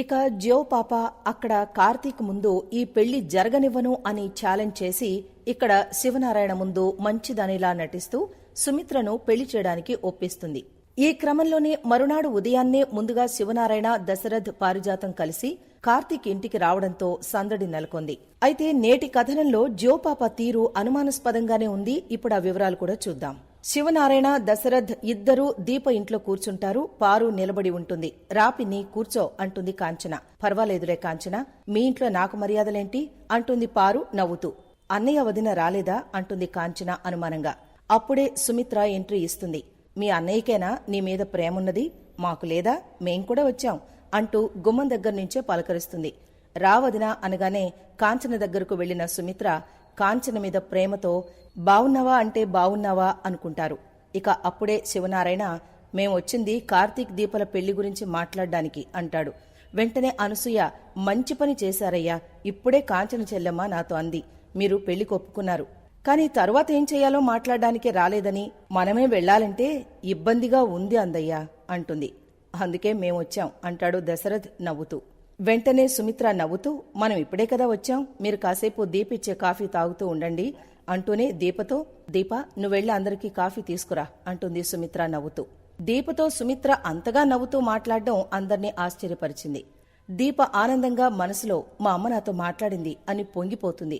ఇక జ్యో పాప అక్కడ కార్తీక్ ముందు ఈ పెళ్ళి జరగనివ్వను అని ఛాలెంజ్ చేసి ఇక్కడ శివనారాయణ ముందు మంచిదనిలా నటిస్తూ సుమిత్రను పెళ్ళి చేయడానికి ఒప్పిస్తుంది. ఈ క్రమంలోనే మరునాడు ఉదయాన్నే ముందుగా శివనారాయణ దశరథ్ పారిజాతం కలిసి కార్తీక్ ఇంటికి రావడంతో సందడి నెలకొంది. అయితే నేటి కథనంలో జ్యోపాప తీరు అనుమానాస్పదంగానే ఉంది. ఇప్పుడు ఆ వివరాలు కూడా చూద్దాం. శివనారాయణ దశరథ్ ఇద్దరూ దీప ఇంట్లో కూర్చుంటారు. పారు నిలబడి ఉంటుంది. రాపిని కూర్చో అంటుంది కాంచన. పర్వాలేదులే కాంచన. మీ ఇంట్లో నాకు మర్యాదలేంటి? అంటుంది పారు నవ్వుతూ. అన్నయ్య వదిన రాలేదా? అంటుంది కాంచన అనుమానంగా. అప్పుడే సుమిత్ర ఎంట్రీ ఇస్తుంది. మీ అన్నయ్యకేనా? నీ మీద ప్రేమున్నది? మాకు లేదా? మేం కూడా వచ్చాం అంటూ గుమ్మం దగ్గర నుంచే పలకరిస్తుంది. రావదినా అనగానే కాంచన దగ్గరకు వెళ్ళిన సుమిత్ర కాంచన మీద ప్రేమతో బావున్నావా అంటే బావున్నావా అనుకుంటారు. ఇక అప్పుడే శివనారాయణ మేమొచ్చింది కార్తీక్ దీపల పెళ్ళి గురించి మాట్లాడడానికి అంటాడు. వెంటనే అనసూయ మంచి పని చేశారయ్యా ఇప్పుడే కాంచన చెల్లెమ్మ నాతో అంది మీరు పెళ్ళి కొప్పుకున్నారు. కానీ తరువాత ఏం చేయాలో మాట్లాడడానికి రాలేదని మనమే వెళ్ళాలంటే ఇబ్బందిగా ఉంది అందయ్యా అంటుంది. అందుకే మేమొచ్చాం అంటాడు దశరథ్ నవ్వుతూ. వెంటనే సుమిత్ర నవ్వుతూ మనం ఇప్పుడే కదా వచ్చాం. మీరు కాసేపు దీపిచ్చే కాఫీ తాగుతూ ఉండండి అంటూనే దీపతో దీప నువ్వెళ్ళి అందరికీ కాఫీ తీసుకురా అంటుంది సుమిత్ర నవ్వుతూ. దీపతో సుమిత్ర అంతగా నవ్వుతూ మాట్లాడడం అందర్నీ ఆశ్చర్యపరిచింది. దీప ఆనందంగా మనసులో మా అమ్మ నాతో మాట్లాడింది అని పొంగిపోతుంది.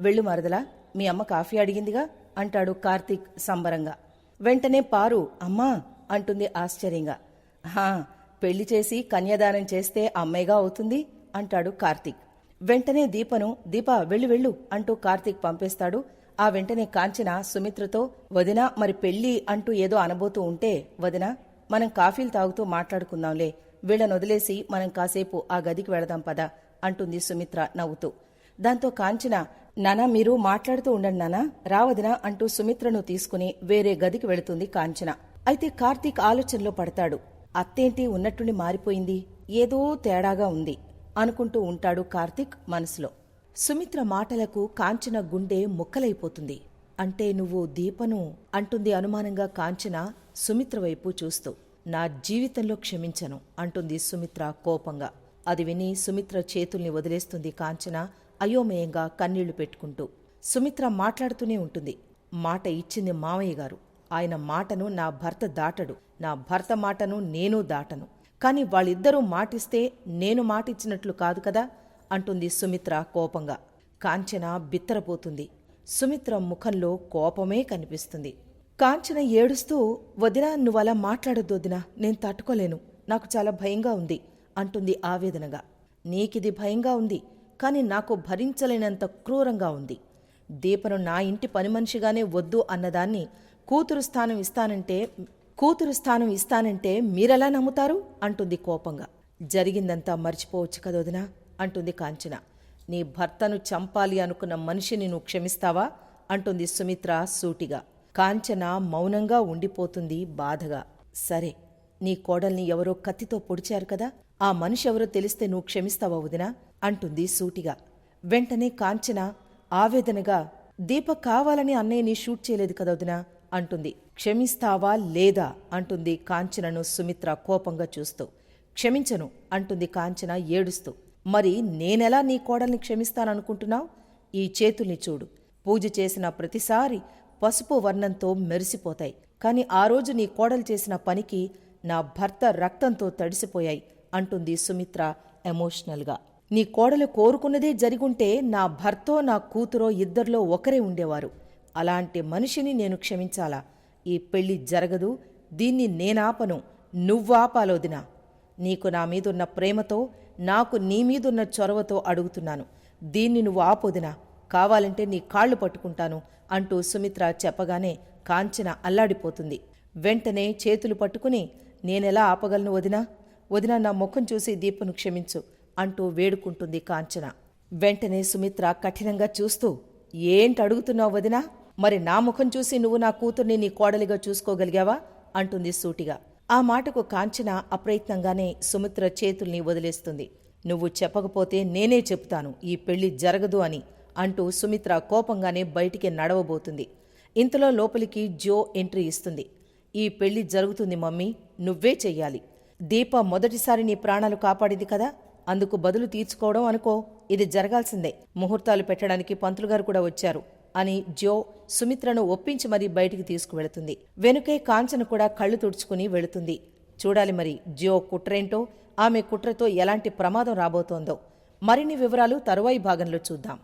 వెళ్ళు మరదలా మీ అమ్మ కాఫీ అడిగిందిగా అంటాడు కార్తీక్ సంబరంగా. వెంటనే పారు అమ్మా అంటుంది ఆశ్చర్యంగా. హా పెళ్ళి చేసి కన్యాదానం చేస్తే అమ్మాయిగా అవుతుంది అంటాడు కార్తీక్. వెంటనే దీపను దీప వెళ్ళు వెళ్ళు అంటూ కార్తీక్ పంపేస్తాడు. ఆ వెంటనే కాంచన సుమిత్రతో వదిన మరి పెళ్ళి అంటూ ఏదో అనబోతూ ఉంటే వదిన మనం కాఫీలు తాగుతూ మాట్లాడుకుందాంలే. వీళ్ళను వదిలేసి మనం కాసేపు ఆ గదికి వెళదాం పదా అంటుంది సుమిత్ర నవ్వుతూ. దాంతో కాంచన నానా మీరు మాట్లాడుతూ ఉండండి నానా. రావదినా అంటూ సుమిత్రను తీసుకుని వేరే గదికి వెళుతుంది కాంచన. అయితే కార్తీక్ ఆలోచనలో పడతాడు. అత్తేంటి ఉన్నట్టుండి మారిపోయింది. ఏదో తేడాగా ఉంది అనుకుంటూ ఉంటాడు కార్తిక్ మనసులో. సుమిత్ర మాటలకు కాంచన గుండె ముక్కలైపోతుంది. అంటే నువ్వు దీపను అంటుంది అనుమానంగా కాంచన సుమిత్ర వైపు చూస్తూ. నా జీవితంలో క్షమించను అంటుంది సుమిత్ర కోపంగా. అది విని సుమిత్ర చేతుల్ని వదిలేస్తుంది కాంచన అయోమయంగా కన్నీళ్ళు పెట్టుకుంటూ. సుమిత్ర మాట్లాడుతూనే ఉంటుంది. మాట ఇచ్చింది మామయ్య గారు. ఆయన మాటను నా భర్త దాటడు. నా భర్త మాటను నేను దాటను. కాని వాళ్ళిద్దరూ మాటిస్తే నేను మాటిచ్చినట్లు కాదు కదా? అంటుంది సుమిత్ర కోపంగా. కాంచన బిత్తరపోతుంది. సుమిత్ర ముఖంలో కోపమే కనిపిస్తుంది. కాంచన ఏడుస్తూ వదినా నువ్వలా మాట్లాడొద్దు వదినా నేను తట్టుకోలేను. నాకు చాలా భయంగా ఉంది అంటుంది ఆవేదనగా. నీకిది భయంగా ఉంది కాని నాకు భరించలేనంత క్రూరంగా ఉంది. దీపను నా ఇంటి పని మనిషిగానే వద్దు అన్నదాన్ని కూతురు స్థానం ఇస్తానంటే కూతురు స్థానం ఇస్తానంటే మీరెలా నమ్ముతారు? అంటుంది కోపంగా. జరిగిందంతా మర్చిపోవచ్చు కదొదినా అంటుంది కాంచన. నీ భర్తను చంపాలి అనుకున్న మనిషిని నువ్వు క్షమిస్తావా? అంటుంది సుమిత్ర సూటిగా. కాంచన మౌనంగా ఉండిపోతుంది బాధగా. సరే నీ కోడల్ని ఎవరో కత్తితో పొడిచారు కదా? ఆ మనిషి ఎవరో తెలిస్తే నువ్వు క్షమిస్తావా వదినా? అంటుంది సూటిగా. వెంటనే కాంచన ఆవేదనగా దీప కావాలని అన్నయ్యని షూట్ చేయలేదు కదా వదినా? అంటుంది. క్షమిస్తావా లేదా? అంటుంది కాంచనను సుమిత్ర కోపంగా చూస్తూ. క్షమించను అంటుంది కాంచన ఏడుస్తూ. మరి నేనెలా నీ కోడల్ని క్షమిస్తాననుకుంటున్నావు? ఈ చేతుల్ని చూడు. పూజ చేసిన ప్రతిసారి పసుపు వర్ణంతో మెరిసిపోతాయి. కాని ఆ రోజు నీ కోడలు చేసిన పనికి నా భర్త రక్తంతో తడిసిపోయాయి అంటుంది సుమిత్ర ఎమోషనల్గా. నీ కోడలు కోరుకున్నదే జరిగుంటే నా భర్తో నా కూతురో ఇద్దరిలో ఒకరే ఉండేవారు. అలాంటి మనిషిని నేను క్షమించాలా? ఈ పెళ్ళి జరగదు దీన్ని నేనాపను నువ్వాపాలోదినా నీకు నా మీదున్న ప్రేమతో నాకు నీ మీదున్న చొరవతో అడుగుతున్నాను. దీన్ని నువ్వు ఆపోదినా కావాలంటే నీ కాళ్ళు పట్టుకుంటాను అంటూ సుమిత్ర చెప్పగానే కాంచన అల్లాడిపోతుంది. వెంటనే చేతులు పట్టుకుని నేనెలా ఆపగలను వదినా? వదినా నా ముఖం చూసి దీపను క్షమించు అంటూ వేడుకుంటుంది కాంచన. వెంటనే సుమిత్ర కఠినంగా చూస్తూ ఏంటి అడుగుతున్నావు వదినా? మరి నా ముఖం చూసి నువ్వు నా కూతుర్ని నీ కోడలిగా చూసుకోగలిగావా? అంటుంది సూటిగా. ఆ మాటకు కాంచన అప్రయత్నంగానే సుమిత్ర చేతుల్ని వదిలేస్తుంది. నువ్వు చెప్పకపోతే నేనే చెప్తాను ఈ పెళ్ళి జరగదు అని అంటూ సుమిత్ర కోపంగానే బయటికి నడవబోతుంది. ఇంతలో లోపలికి జో ఎంట్రీ ఇస్తుంది. ఈ పెళ్ళి జరుగుతుంది మమ్మీ నువ్వే చెయ్యాలి. దీప మొదటిసారి నీ ప్రాణాలు కాపాడింది కదా అందుకు బదులు తీర్చుకోవడం అనుకో ఇది జరగాల్సిందే. ముహూర్తాలు పెట్టడానికి పంతులు గారు కూడా వచ్చారు. అని జో సుమిత్రను ఒప్పించి మరీ బయటికి తీసుకువెళుతుంది. వెనుకే కాంచన కూడా కళ్ళు తుడుచుకుని వెళుతుంది. చూడాలి మరి జో కుట్రేంటో ఆమె కుట్రతో ఎలాంటి ప్రమాదం రాబోతోందో. మరిన్ని వివరాలు తరువాయి భాగంలో చూద్దాం.